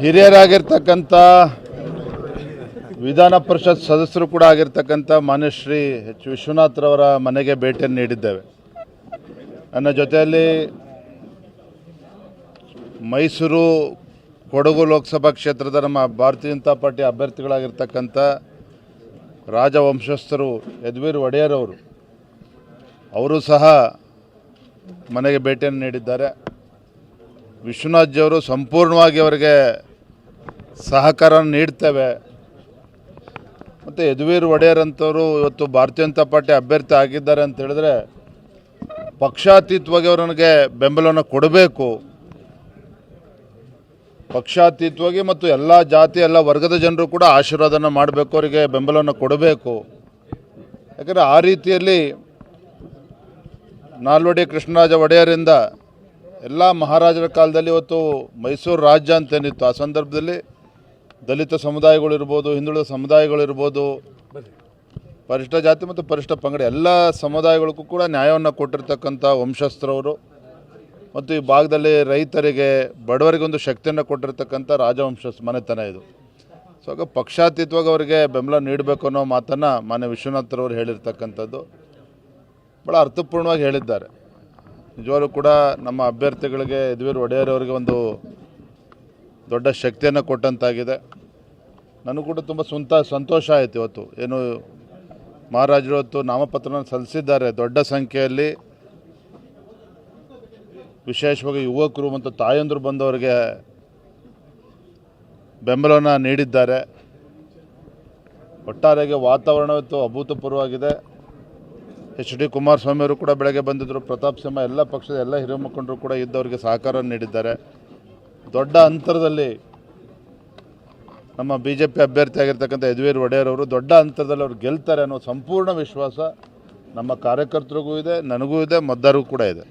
ಹಿರಿಯರಾಗಿರ್ತಕ್ಕಂಥ ವಿಧಾನ ಪರಿಷತ್ ಸದಸ್ಯರು ಕೂಡ ಆಗಿರ್ತಕ್ಕಂಥ ಮಾನ್ಯ ಶ್ರೀ ಎಚ್ ವಿಶ್ವನಾಥ್ರವರ ಮನೆಗೆ ಭೇಟಿಯನ್ನು ನೀಡಿದ್ದೇವೆ. ನನ್ನ ಜೊತೆಯಲ್ಲಿ ಮೈಸೂರು ಕೊಡಗು ಲೋಕಸಭಾ ಕ್ಷೇತ್ರದ ನಮ್ಮ ಭಾರತೀಯ ಜನತಾ ಪಾರ್ಟಿ ಅಭ್ಯರ್ಥಿಗಳಾಗಿರ್ತಕ್ಕಂಥ ರಾಜವಂಶಸ್ಥರು ಯದ್ವೀರ್ ಒಡೆಯರ್ ಅವರು ಅವರು ಸಹ ಮನೆಗೆ ಭೇಟಿಯನ್ನು ನೀಡಿದ್ದಾರೆ. ವಿಶ್ವನಾಥ್ ಜಿಯವರು ಸಂಪೂರ್ಣವಾಗಿ ಅವರಿಗೆ ಸಹಕಾರ ನೀಡ್ತೇವೆ. ಮತ್ತು ಯದುವೀರ್ ಒಡೆಯರ್ ಅಂಥವರು ಇವತ್ತು ಭಾರತೀಯ ಜನತಾ ಪಾರ್ಟಿ ಅಭ್ಯರ್ಥಿ ಆಗಿದ್ದಾರೆ ಅಂತ ಹೇಳಿದ್ರೆ, ಪಕ್ಷಾತೀತವಾಗಿ ನನಗೆ ಬೆಂಬಲವನ್ನು ಕೊಡಬೇಕು. ಪಕ್ಷಾತೀತವಾಗಿ ಮತ್ತು ಎಲ್ಲ ಜಾತಿ, ಎಲ್ಲ ವರ್ಗದ ಜನರು ಕೂಡ ಆಶೀರ್ವಾದನ ಮಾಡಬೇಕು, ಅವರಿಗೆ ಬೆಂಬಲವನ್ನು ಕೊಡಬೇಕು. ಯಾಕಂದರೆ ಆ ರೀತಿಯಲ್ಲಿ ನಾಲ್ವಡಿ ಕೃಷ್ಣರಾಜ ಒಡೆಯರಿಂದ ಎಲ್ಲ ಮಹಾರಾಜರ ಕಾಲದಲ್ಲಿ ಇವತ್ತು ಮೈಸೂರು ರಾಜ್ಯ ಅಂತೇನಿತ್ತು ಆ ಸಂದರ್ಭದಲ್ಲಿ ದಲಿತ ಸಮುದಾಯಗಳಿರ್ಬೋದು ಹಿಂದುಳಿದ ಸಮುದಾಯಗಳಿರ್ಬೋದು ಪರಿಷ್ಠ ಜಾತಿ ಮತ್ತು ಪರಿಷ್ಠ ಪಂಗಡ ಎಲ್ಲ ಸಮುದಾಯಗಳಿಗೂ ಕೂಡ ನ್ಯಾಯವನ್ನು ಕೊಟ್ಟಿರ್ತಕ್ಕಂಥ ವಂಶಸ್ಥರವರು ಮತ್ತು ಈ ಭಾಗದಲ್ಲಿ ರೈತರಿಗೆ ಬಡವರಿಗೊಂದು ಶಕ್ತಿಯನ್ನು ಕೊಟ್ಟಿರ್ತಕ್ಕಂಥ ರಾಜವಂಶ ಮನೆತನ ಇದು. ಸೊ ಆಗ ಪಕ್ಷಾತೀತವಾಗಿ ಅವರಿಗೆ ಬೆಂಬಲ ನೀಡಬೇಕು ಅನ್ನೋ ಮಾತನ್ನು ಮಾನ್ಯ ವಿಶ್ವನಾಥರವರು ಹೇಳಿರ್ತಕ್ಕಂಥದ್ದು. ಭಾಳ ಅರ್ಥಪೂರ್ಣವಾಗಿ ಹೇಳಿದ್ದಾರೆ. ನಿಜವಾಗ್ಲೂ ಕೂಡ ನಮ್ಮ ಅಭ್ಯರ್ಥಿಗಳಿಗೆ ಯದುವೀರ್ ಒಡೆಯರ್ ಅವರಿಗೆ ಒಂದು ದೊಡ್ಡ ಶಕ್ತಿಯನ್ನು ಕೊಟ್ಟಂತಾಗಿದೆ. ನನಗೂ ಕೂಡ ತುಂಬ ಸ್ವಂತ ಸಂತೋಷ ಆಯಿತು ಇವತ್ತು. ಏನು ಮಹಾರಾಜರು ಇವತ್ತು ನಾಮಪತ್ರನ ಸಲ್ಲಿಸಿದ್ದಾರೆ ದೊಡ್ಡ ಸಂಖ್ಯೆಯಲ್ಲಿ. ವಿಶೇಷವಾಗಿ ಯುವಕರು ಮತ್ತು ತಾಯಂದರು ಬಂದವರಿಗೆ ಬೆಂಬಲವನ್ನು ನೀಡಿದ್ದಾರೆ. ಒಟ್ಟಾರೆಗೆ ವಾತಾವರಣ ಇವತ್ತು ಅಭೂತಪೂರ್ವವಾಗಿದೆ. ಎಚ್ ಡಿ ಕುಮಾರಸ್ವಾಮಿಯವರು ಕೂಡ ಬೆಳಗ್ಗೆ ಬಂದಿದ್ದರು ಪ್ರತಾಪ್ ಸಿಂಹ ಎಲ್ಲ ಪಕ್ಷದ ಎಲ್ಲ ಹಿರಿಯ ಮುಖಂಡರು ಕೂಡ ಇದ್ದವರಿಗೆ ಸಹಕಾರ ನೀಡಿದ್ದಾರೆ. ದೊಡ್ಡ ಅಂತರದಲ್ಲಿ ನಮ್ಮ ಬಿ ಜೆ ಪಿ ಅಭ್ಯರ್ಥಿ ಆಗಿರ್ತಕ್ಕಂಥ ಯದುವೀರ್ ಒಡೆಯರ್ ಅವರು ದೊಡ್ಡ ಅಂತರದಲ್ಲಿ ಅವ್ರು ಗೆಲ್ತಾರೆ ಅನ್ನೋ ಸಂಪೂರ್ಣ ವಿಶ್ವಾಸ ನಮ್ಮ ಕಾರ್ಯಕರ್ತರಿಗೂ ಇದೆ, ನನಗೂ ಇದೆ ಮತದಾರರಿಗೂ ಕೂಡ ಇದೆ.